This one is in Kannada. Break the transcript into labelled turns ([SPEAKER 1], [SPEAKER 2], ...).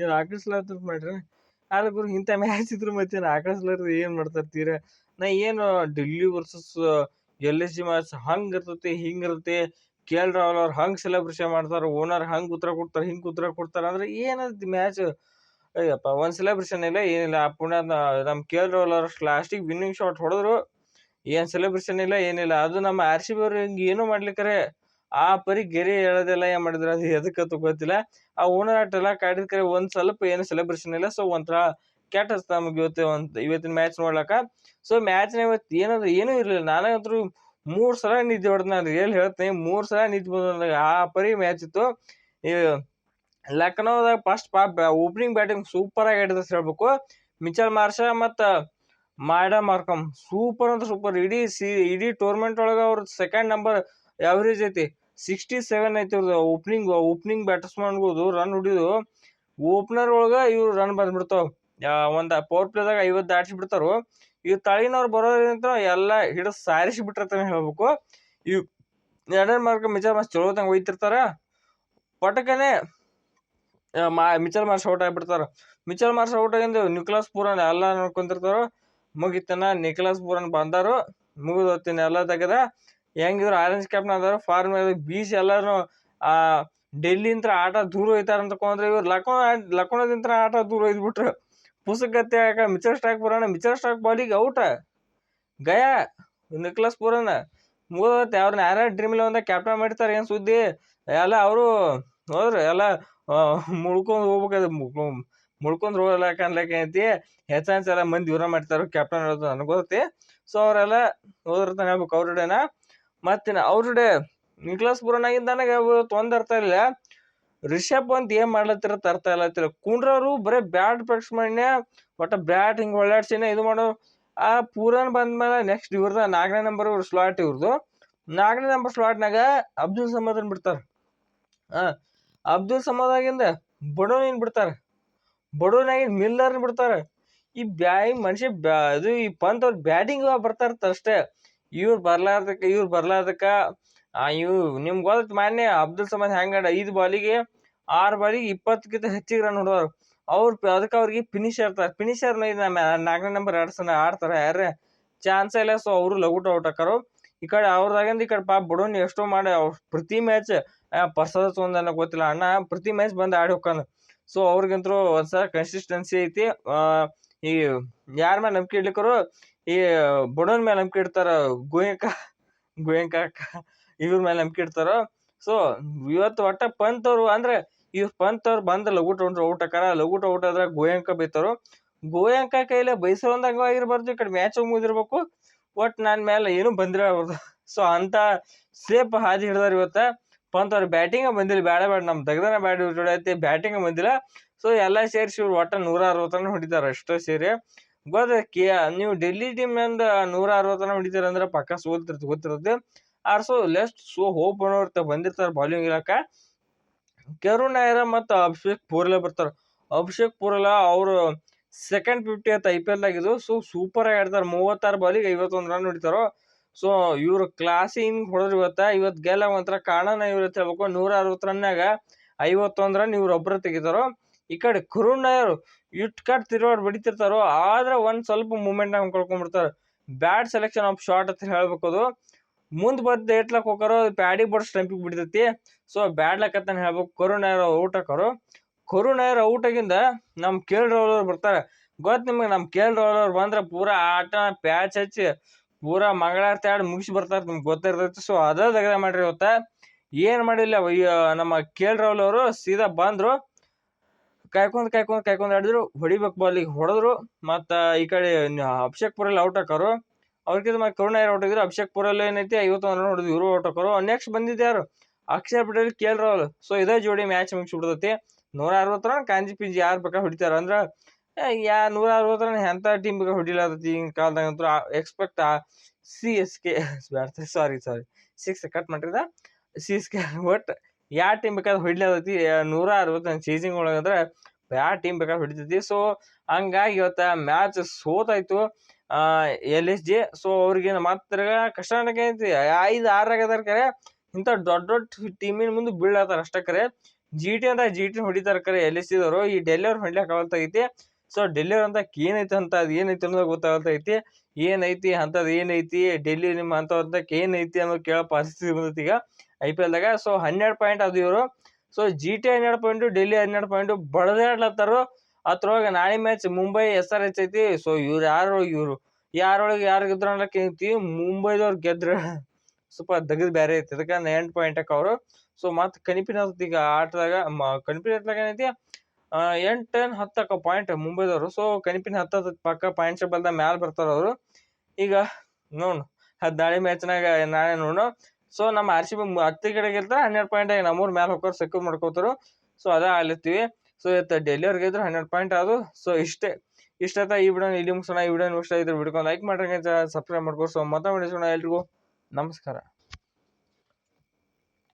[SPEAKER 1] ಏನು ಆಕರ್ಸ್ಲಾರ್ದ ಮಾಡ್ರಿ? ಆದ್ರೆ ಗುರು ಇಂಥ ಮ್ಯಾಚ್ ಇದ್ರು ಮತ್ತೆ ಆಕಳಿಸ್ಲಾರ್ದು ಏನು ಮಾಡ್ತಾರೆ ತೀರ? ನಾ ಏನು Delhi versus L S G match ಹಂಗ್ ಇರ್ತೈತಿ, ಹಿಂಗ್ ಇರುತ್ತೆ. ಕೆ ಎಲ್ ರಾಹುಲ್ ಅವ್ರು ಹಂಗ್ ಸೆಲೆಬ್ರೇಷನ್ ಮಾಡ್ತಾರ ಓನರ್ ಹಂಗ್ ಉತ್ತರ ಕೊಡ್ತಾರೆ, ಹಿಂಗ್ ಉತ್ತರ ಕೊಡ್ತಾರೆ. ಅಂದ್ರೆ ಏನೈತಿ ಮ್ಯಾಚ್ ಅಯ್ಯಪ್ಪ, ಒಂದು ಸೆಲೆಬ್ರೇಷನ್ ಇಲ್ಲ, ಏನಿಲ್ಲ. ಆ ಪುಣ್ಯ ನಮ್ ಕೆ ಎಲ್ ರಾಹುಲ್ ಅವ್ರ ಲಾಸ್ಟಿಗೆ ವಿನ್ನಿಂಗ್ ಶಾಟ್ ಹೊಡೆದ್ರು. ಏನು ಸೆಲೆಬ್ರೇಷನ್ ಇಲ್ಲ, ಏನಿಲ್ಲ. ಅದು ನಮ್ಮ ಆರ್ ಸಿ ಬಿ ಅವ್ರು ಹಿಂಗೆ ಏನು ಮಾಡ್ಲಿಕ್ಕರೆ ಆ ಪರಿ ಗೆರೆ ಹೇಳೋದೆಲ್ಲ ಏನ್ ಮಾಡಿದ್ರು? ಅದು ಎದಕ್ಕಂತ ಗೊತ್ತಿಲ್ಲ. ಆ ಓನರ್ ಆಟ ಎಲ್ಲ ಕಾಡಿದ ಕರೆ ಒಂದ್ ಸ್ವಲ್ಪ ಏನು ಸೆಲೆಬ್ರೇಷನ್ ಇಲ್ಲ. ಸೊ ಒಂಥರ ಕೆಟ್ಟ ನಮ್ಗೆ ಇವತ್ತು ಒಂದ್ ಇವತ್ತಿನ ಮ್ಯಾಚ್ ನೋಡ್ಲಾಕ ಸೊ ಮ್ಯಾಚ್ನ ಇವತ್ತು ಏನಾದ್ರು ಏನು ಇರ್ಲಿಲ್ಲ. ನಾನೇ ಮೂರು ಸಲ ನಿದ್ದೆ ಹೊಡೆದ್ ನಾನು ರಿಯಲ್ ಹೇಳ್ತೀನಿ. ಮೂರ್ ಸಲ ನಿದ್ದೆ ಬಂದು ಆ ಪರಿ ಮ್ಯಾಚ್ ಇತ್ತು. ಲಕ್ನೋದಾಗ ಫಸ್ಟ್ ಪಾ ಓಪನಿಂಗ್ ಬ್ಯಾಟಿಂಗ್ ಸೂಪರ್ ಆಗಿ ಆಡಿದ ಹೇಳ್ಬೇಕು. ಮಿಚಲ್ ಮಾರ್ಷ ಮತ್ತ ಮಾಡ ಮಾರ್ಕಮ್. ಸೂಪರ್ ಅಂದ್ರೆ, ಸೂಪರ್. ಇಡೀ ಸಿ ಇಡೀ ಟೂರ್ನಮೆಂಟ್ ಒಳಗೆ ಅವ್ರ ಸೆಕೆಂಡ್ ನಂಬರ್ ಅವರೇಜ್ ಐತಿ. ಸಿಕ್ಸ್ಟಿ ಸೆವೆನ್ ಐತಿ ಅವ್ರದ್ದು ಓಪನಿಂಗ್ ಓಪನಿಂಗ್ ಬ್ಯಾಟ್ಸ್ಮನ್ಗಳು ರನ್ ಹೊಡಿದು ಓಪನರ್ ಒಳಗೆ ಇವ್ರು ರನ್ ಬಂದ್ಬಿಡ್ತಾವೆ. ಒಂದು ಪವರ್ ಪ್ಲೇದಾಗ ಐವತ್ತು ದಾಟಿಸಿ ಬಿಡ್ತಾರು ಇವ್ರು ತಳಿನವ್ರು ಬರೋದ್ರಿಂದ ಎಲ್ಲ ಹಿಡಿದು ಸಾರಿಸಿ ಬಿಟ್ಟಿರ್ತಾನೆ ಹೇಳ್ಬೇಕು. ಇವ್ ಎರಡನೇ ಮಾರ್ಕ್ ಮಿಚಲ್ ಮಾರ್ಸ್ ಚಲೋದಂಗೆ ಒಯ್ತಿರ್ತಾರೆ ಪಟಕನೆ ಮಾ, ಮಿಚಲ್ ಮಾರ್ಸ್ ಔಟ್ ಆಗಿಬಿಡ್ತಾರೆ. ಮಿಚಲ್ ಮಾರ್ಸ್ ಔಟ್ ಆಗಿಂದ ನಿಕ್ಲಾಸ್ ಪೂರನ್ ಎಲ್ಲ ನೋಡ್ಕೊಂತಿರ್ತಾರ. ಮುಗಿತನ ನಿಕ್ಲಾಸ್ ಪೂರನ್ ಬಂದಾರು. ಮುಗಿದು ಹೋಗ್ತೀನಿ ಎಲ್ಲ ತೆಗದ. ಹೆಂಗಿದ್ರು ಆರೆಂಜ್ ಕ್ಯಾಪ್ನ ಅದಾರ ಫಾರ್ಮ್ ಬೀಚ್ ಎಲ್ಲಾರು ಡೆಲ್ಲಿಂತ್ರ ಆಟ ದೂರ ಹೋಯ್ತಾರ ಅಂತಕೊಂಡ್ರೆ ಇವ್ರು ಲಕ್ನೋ, ಲಕ್ನೋದಿಂತ್ರ ಆಟ ದೂರ ಒಯ್ದ್ಬಿಟ್ರು ಪುಸ್ತಕತ್ತೆ ಯಾಕ ಮಿಚರ್ ಸ್ಟಾಕ್ ಪುರಾಣ ಮಿಚರ್ ಸ್ಟಾಕ್ ಬಾಲಿಗೆ ಔಟ ಗಯಾ, ನಿಕ್ಲಸ್ ಪುರಾಣ ಮುಗಿದತ್ತೆ ಅವ್ರನ್ನ ಯಾರ ಡ್ರೀಮ್ ಒಂದ ಕ್ಯಾಪ್ಟನ್ ಮಾಡಿರ್ತಾರೆ ಏನು ಸುದ್ದಿ? ಎಲ್ಲ ಅವರು, ಹೋದ್ರು, ಎಲ್ಲ ಮುಳ್ಕೊಂಡು ಹೋಗ್ಬೇಕಾದ್ರೆ ಮುಳ್ಕೊಂಡು ಹೋಗಲ್ಲ ಕಾಣ್ಲಕ್ಕೆ ಐತಿ ಹೆಚ್ಚಾನ್ಸ್ ಎಲ್ಲ ಮಂದಿ ಇವ್ರ ಮಾಡ್ತಾರೆ ಕ್ಯಾಪ್ಟನ್ ಹೇಳೋದು ನನಗೆ ಗೊತ್ತೈತಿ ಸೊ ಅವರೆಲ್ಲ ಹೋದ್ರ ಹೇಳ್ಬೇಕು ಅವ್ರಡೆನ ಮತ್ತಿನ ಅವ್ರಡೆ ನಿಕ್ಲಾಸ್ ಪುರಾನಾಗಿಂದ ನನಗೆ ತೊಂದ್ ಅರ್ಥ ಇಲ್ಲ. ರಿಷಬ್ ಅಂತ ಏನ್ ಮಾಡ್ಲತ್ತಿರ ಅರ್ಥ ಇಲ್ಲತ್ತಿರ ಕುಂಡ್ರವರು ಬರೇ ಬ್ಯಾಟ್ ಪ್ರಾಕ್ಟಿಸ್ ಮಾಡ್ಯ ಒಟ್ಟ ಬ್ಯಾಟ್ ಹಿಂಗ್ ಒಳ್ಳಾಡ್ಸಿನ ಇದು ಮಾಡೋ. ಆ ಪೂರನ್ ಬಂದ್ಮೇಲೆ ನೆಕ್ಸ್ಟ್ ಇವ್ರದ ನಾಲ್ಕನೇ ನಂಬರ್ ಇವ್ರ ಸ್ಲಾಟ್ ಇವ್ರದು. ನಾಲ್ಕನೇ ನಂಬರ್ ಸ್ಲಾಟ್ನಾಗ ಅಬ್ದುಲ್ ಸಮದನ್ ಬಿಡ್ತಾರ. ಆ, ಅಬ್ದುಲ್ ಸಮದಾಗಿಂದ ಏನ್ ಬಿಡ್ತಾರ. ಬಡೋನಾಗಿಂದ ಮಿಲ್ಲರ್ ಬಿಡ್ತಾರ. ಈ ಬ್ಯಾ ಮನುಷ್ಯ ಬ್ಯಾ ಅದು ಈ ಪಂತ್ ಅವ್ರ ಬ್ಯಾಟಿಂಗ್ ಬರ್ತಾರ ಅಷ್ಟೇ. ಇವ್ರು ಬರ್ಲಾರ್ದಕ್ಕ ಇವ್ರು ಬರ್ಲಾರ್ದಕ್ಕ, ಆ, ಇವ್ ನಿಮ್ಗೆ ಗೊತ್ತ ಮಾನ್ಯ ಅಬ್ದುಲ್ ಸಮದ್ ಹೆಂಗ ಐದು ಬಾಲಿಗೆ ಆರು ಬಾಲಿಗೆ ಇಪ್ಪತ್ತಕ್ಕಿಂತ ಹೆಚ್ಚಿಗೆ ರನ್ ಹೊಡೆದವ್ರು. ಅವ್ರು ಅದಕ್ಕೆ ಅವ್ರಿಗೆ ಫಿನಿಶರ್ ಇರ್ತಾರೆ ಫಿನಿಶರ್ ನಾಲ್ಕನೇ ನಂಬರ್ ಆಡ್ಸನ ಆಡ್ತಾರ ಯಾರೇ ಚಾನ್ಸ್ ಇಲ್ಲ ಸೊ ಅವರು ಲಘುಟ ಔಟ್ ಹಾಕಾರು ಈ ಕಡೆ ಅವ್ರದಾಗಿಂದ ಈ ಕಡೆ ಪಾಪ ಬಡೋನ್ ಎಷ್ಟೋ ಮಾಡಿ ಪ್ರತಿ ಮ್ಯಾಚ್ ಪರ್ಸದ ತೊಂದನ ಗೊತ್ತಿಲ್ಲ. ಅಣ್ಣ ಪ್ರತಿ ಮ್ಯಾಚ್ ಬಂದು ಆಡಿ ಹೋಗ್ತಾನ ಸೊ ಅವ್ರಿಗಂತರೂ ಒಂದ್ಸಲ ಕನ್ಸಿಸ್ಟೆನ್ಸಿ ಐತಿ. ಈ, ಯಾರ ಮೇಲೆ ನಂಬಿಕೆ ಇಡ್ಲಿಕ್ಕರು ಈ, ಬುಡನ್ ಮೇಲೆ ನಂಬಿಕೆ ಇಡ್ತಾರ ಗೋಯಂಕ ಗೋಯಂಕ ಇವ್ರ ಮೇಲೆ ನಂಬಿಕೆ ಇಡ್ತಾರ? ಸೊ ಇವತ್ತು ಒಟ್ಟ ಪಂತ್ ಅವ್ರು ಅಂದ್ರೆ ಇವ್ರ ಪಂತ್ ಅವ್ರು ಬಂದ ಲಘುಟ ಹೊಂಡ್ರು ಔಟ್ ಹಾಕಾರ ಲಘುಟ ಔಟ್ ಆದ್ರ ಗೋಯಂಕ ಬೈತಾರು? ಗೋಯಂಕ ಕೈಲೆ ಬೈಸೋಂದಂಗ ಆಗಿರ್ಬಾರ್ದು, ಈ ಕಡೆ ಮ್ಯಾಚ್ ಮುಗಿದಿರ್ಬೇಕು ಒಟ್ ನನ್ನ ಮೇಲೆ ಏನು ಬಂದಿರಬಾರ್ದು ಸೊ ಅಂತ ಸೇಫ್ ಹಾದಿ ಹಿಡ್ದಾರ ಇವತ್ತ. ಪಂತ್ ಅವ್ರ ಬ್ಯಾಟಿಂಗ್ ಬಂದಿಲ್ಲ ಬೇಡ ಬೇಡ ನಮ್ ತೆಗ್ದನ ಬ್ಯಾಟ್ ಐತಿ ಬ್ಯಾಟಿಂಗ್ ಬಂದಿಲ್ಲ. ಸೊ ಎಲ್ಲ ಸೇರಿಸಿ ಇವ್ರು ಒಟ್ಟ ನೂರ ಅರವತ್ತು ಹೊಡಿತಾರ ಅಷ್ಟೇ ಸೇರಿ. ಗೊತ್ತ ಕೆ ನೀವು ಡೆಲ್ಲಿ ಟೀಮ್ ಇಂದ ನೂರ ಅರವತ್ತು ರನ್ ಹೊಡಿತೀರ ಅಂದ್ರೆ ಪಕ್ಕ ಸೋಲ್ತಿರ್ತಿ, ಗೊತ್ತಿರುತ್ತೆ. ಆರ್ ಸೊ ಲೆಸ್ಟ್ ಸೊ ಹೋಪ್ ಅನ್ನೋರ್ತ ಬಂದಿರ್ತಾರೆ ಬೌಲಿಂಗ್ ಇರಾಕ. ಕೆರುಣ್ ನಾಯರ ಮತ್ತು ಅಭಿಷೇಕ್ ಪೂರ್ಲೆ ಬರ್ತಾರೆ. ಅಭಿಷೇಕ್ ಪೂರ್ಲ ಅವರು ಸೆಕೆಂಡ್ ಫಿಫ್ಟಿ ಅಂತ ಐ ಪಿ ಆಗಿದ್ದು ಸೊ ಸೂಪರ್ ಆಗಿ ಆಡ್ತಾರ. ಮೂವತ್ತಾರು ಬಾಲಿಗೆ ಐವತ್ತೊಂದು ರನ್ ಹೊಡಿತಾರೋ. ಸೊ ಇವರು ಕ್ಲಾಸಿ ಹಿಂಗೆ ಹೊಡೆದ್ರು ಇವತ್ತ. ಇವತ್ತು ಗೆಲ್ಲ ಒಂಥರ ಕಾರಣ ಇವ್ರ ಹೇಳ್ಬೇಕು. ನೂರ ಅರವತ್ತು ರನ್ನಾಗ ಐವತ್ತೊಂದು ರನ್ ಇವ್ರು ಒಬ್ರ ತೆಗಿತಾರೋ. ಈ ಕಡೆ ಕರುಣ್ ನಾಯರ್ ಇಟ್ ಕಟ್ ತಿರುವಾಡ್ ಬಡಿತಿರ್ತಾರೋ, ಆದ್ರೆ ಒಂದ್ ಸ್ವಲ್ಪ ಮೂಮೆಂಟ್ ನಾಗ ಕಳ್ಕೊಂಡ್ಬಿಡ್ತಾರ ಬ್ಯಾಡ್ ಸೆಲೆಕ್ಷನ್ ಆಫ್ ಶಾರ್ಟ್ ಅಂತ ಹೇಳ್ಬೇಕು ಅದು. ಮುಂದ್ ಬಂದ್ ಏಟ್ಲಕ್ ಹೋಗಾರೋ ಪ್ಯಾಡಿ ಬಡ್ ಸ್ಟಂಪಿಗೆ ಬಿಡ್ತೈತಿ. ಸೊ ಬ್ಯಾಡ್ಲಕ್ ಅಂತ ಹೇಳ್ಬೇಕು. ಕರುಣ್ ನಾಯರ್ ಔಟ್ ಹಾಕೋರು ಕರುಣ್ ನಾಯರ್ ಔಟ್ ಆಗಿಂದ ನಮ್ ಕೇಲ್ ರಾಹುಲ್ ಅವ್ರು ಬರ್ತಾರೆ. ಗೊತ್ತ ನಿಮ್ಗೆ, ನಮ್ ಕೇಲ್ ರಾಹುಲ್ ಅವ್ರು ಬಂದ್ರೆ ಪೂರಾ ಆಟ ಪ್ಯಾಚ್ ಹಚ್ಚಿ ಪೂರಾ ಮಂಗಳಾರತಿ ಆಡಿ ಮುಗಿಸಿ ಬರ್ತಾರೆ ನಿಮ್ಗೆ ಗೊತ್ತಿರ್ತೈತಿ. ಸೊ ಅದ ತೆಗ್ದ ಮಾಡ್ರಿ ಇವತ್ತ. ಏನ್ ಮಾಡಿಲ್ಲ ನಮ್ಮ ಕೇಲ್ ರಾಹುಲ್ ಅವರು ಸೀದಾ ಬಂದ್ರು. ಕಾಯ್ಕೊಂಡ್ ಕಾಯ್ಕೊಂಡು ಕಾಯ್ಕೊಂಡು ಆಡಿದ್ರು, ಹೊಡಿಬೇಕು ಬಾಲಿಗೆ ಹೊಡೆದ್ರು. ಮತ್ತು ಈ ಕಡೆ ಅಭಿಷೇಕ್ ಪುರಲ್ಲಿ ಔಟ್ ಹಾಕೋರು. ಅವ್ರಿಗಿಂತ ಮತ್ತೆ ಕರುಣ ಔಟ್ ಆಗಿದ್ರು ಅಭಿಷೇಕ್ ಪುರಲ್ಲಿ ಏನೈತಿ ಐವತ್ತೊಂದು ರನ್ ಹೊಡೆದು ಇವರು ಔಟ್ ಹಾಕೋರು. ನೆಕ್ಸ್ಟ್ ಬಂದಿದ್ದು ಯಾರು? ಅಕ್ಷರ್ ಪಟೇಲ್ ಕೇಳ್ರು ರಾಹುಲ್. ಸೊ ಇದೇ ಜೋಡಿ ಮ್ಯಾಚ್ ಮುಗಿಸ್ಬಿಡ್ತೈತಿ. ನೂರ ಅರವತ್ತು ರನ್ ಕಾಂಜಿ ಪಿಂಜಿ ಯಾರು ಬೇಕಾ ಹೊಡಿತಾರ ಅಂದ್ರೆ ಯಾ ನೂರ ಅರವತ್ತು ರನ್ ಎಂತ ಟೀಮ್ ಬೇಕಾ ಹೊಡಿಲಾತೈತಿ ಈಗಿನ ಕಾಲದಾಗ ಅಂತೂ expect C S K sorry sorry six cut ಮಾಡಿದ ಸಿ ಎಸ್ ಕೆ ಒಟ್ ಯಾವ ಟೀಮ್ ಬೇಕಾದ್ರೆ ಹೊಡಿಲತ್ತೈತಿ ನೂರ ಅರವತ್ತು ಚೇಸಿಂಗ್ ಒಳಗಂದ್ರೆ ಯಾವ ಟೀಮ್ ಬೇಕಾದ್ರೆ ಹೊಡಿತೈತಿ. ಸೊ ಹಂಗಾಗಿ ಇವತ್ತ ಮ್ಯಾಚ್ ಸೋತಾಯ್ತು. ಎಲ್ ಎಸ್ ಜಿ ಸೊ ಅವ್ರಿಗೆ ಮಾತ್ರ ಕಷ್ಟ ಐತಿ. ಐದು ಆಗದಾರ ಕರೆ. ಇಂಥ ದೊಡ್ಡ ದೊಡ್ಡ ಟೀಮಿನ ಮುಂದೆ ಬೀಳತ್ತಾರ ಅಷ್ಟೇ ಕರೆ. ಜಿ ಟಿ ಅಂತ ಜಿ ಟಿ ಹೊಡಿತಾರ ಕರೆ ಎಲ್ ಎಸ್ ಸಿದವರು ಈ ಡೆಲಿವರ್ ಅವ್ರು ಹೊಡ್ಲಿಕ್ಕೆ ಸೊ ಡೆಲ್ಲಿ ಅವ್ರ ಅಂತ ಏನೈತಿ ಅಂತ ಅದು ಏನೈತಿ ಅನ್ನೋದು ಗೊತ್ತಾಗಲ್ತೈತಿ ಏನೈತಿ ಅಂಥದ್ದು ಏನೈತಿ ಡೆಲ್ಲಿ ನಿಮ್ಮ ಅಂತ ಏನೈತಿ ಅನ್ನೋದು ಕೇಳೋ ಪರಿಸ್ಥಿತಿ ಬಂದೈತಿ ಈಗ. ಐ ಪಿ ಎಲ್ದಾಗ ಸೊ ಹನ್ನೆರಡು ಪಾಯಿಂಟ್ ಅದು ಇವರು. ಸೊ ಜಿ ಟಿ ಹನ್ನೆರಡು ಪಾಯಿಂಟು ಡೆಲ್ಲಿ ಹನ್ನೆರಡು ಪಾಯಿಂಟು ಬಡದಾಡ್ಲತ್ತಾರು. ಅದ್ರೊಳಗೆ ನಾಳೆ match Mumbai S R H ಐತಿ. ಸೊ ಇವ್ರು ಯಾರು ಇವರು. ಯಾರೊಳಗೆ ಯಾರು ಗೆದ್ರು ಅನ್ನಕ್ಕೆ ಐತಿ ಮುಂಬೈದವ್ರು ಗೆದ್ರು. ಸ್ವಲ್ಪ ದಗದ್ ಬೇರೆ ಐತಿ. ಅದಕ್ಕೆ ಎಂಟು ಪಾಯಿಂಟ್ ಅವರು. ಸೊ ಮತ್ತೆ ಕನಿಪಿನ ಈಗ ಆಟದಾಗ ಕನಿಪಿನ ಆಟದಾಗ ಏನೈತಿ ಎಂಟು ಹತ್ತಕ್ಕ ಪಾಯಿಂಟ್ ಮುಂಬೈದವರು ಸೊ ಕನಿಪಿನ ಹತ್ತ ಪಕ್ಕ ಪಾಯಿಂಟ್ ಬಲ್ದ ಮ್ಯಾಲ ಬರ್ತಾರ ಅವರು. ಈಗ ನೋಡು ಹದಿನಾಳೆ ನಾಳೆ ಮ್ಯಾಚ್ನಾಗ ನಾಳೆ ನೋಡು ಸೊ ನಮ್ಮ ಆರ್ ಸಿ ಬಿ ಹತ್ತಿ ಕಡೆಗೆ ಇರ್ತಾರೆ ಹನ್ನೆರಡು ಪಾಯಿಂಟ್ ನಮ್ಮೂರು ಮ್ಯಾಲ ಹೋಗೋರು ಸೆಕ್ಯೂರ್ ಮಾಡ್ಕೋತಾರು. ಸೊ ಅದೇ ಆಗ್ಲತ್ತೀವಿ ಸೊ ಇವತ್ತು ಡೆಲಿವರ್ಗೆ ಇದ್ರೆ ಹನ್ನೆರಡು ಪಾಯಿಂಟ್ ಅದು. ಸೊ ಇಷ್ಟೇ. ಇಷ್ಟ ಈ ವಿಡಿಯೋ ಇಲ್ಲಿ ಮುಗಿಸೋಣ. ಈ ವಿಡಿಯೋ ಇಷ್ಟ ಇದ್ರೆ ಬಿಡ್ಕೊಂಡು ಲೈಕ್ ಮಾಡ್ರಿ ಸಬ್ಸ್ಕ್ರೈಬ್ ಮಾಡ್ಕೋ ಸೊ ಮತ್ತೆ ಮಾಡಿಸೋಣ ಎಲ್ರಿಗೂ. ನಮಸ್ಕಾರ.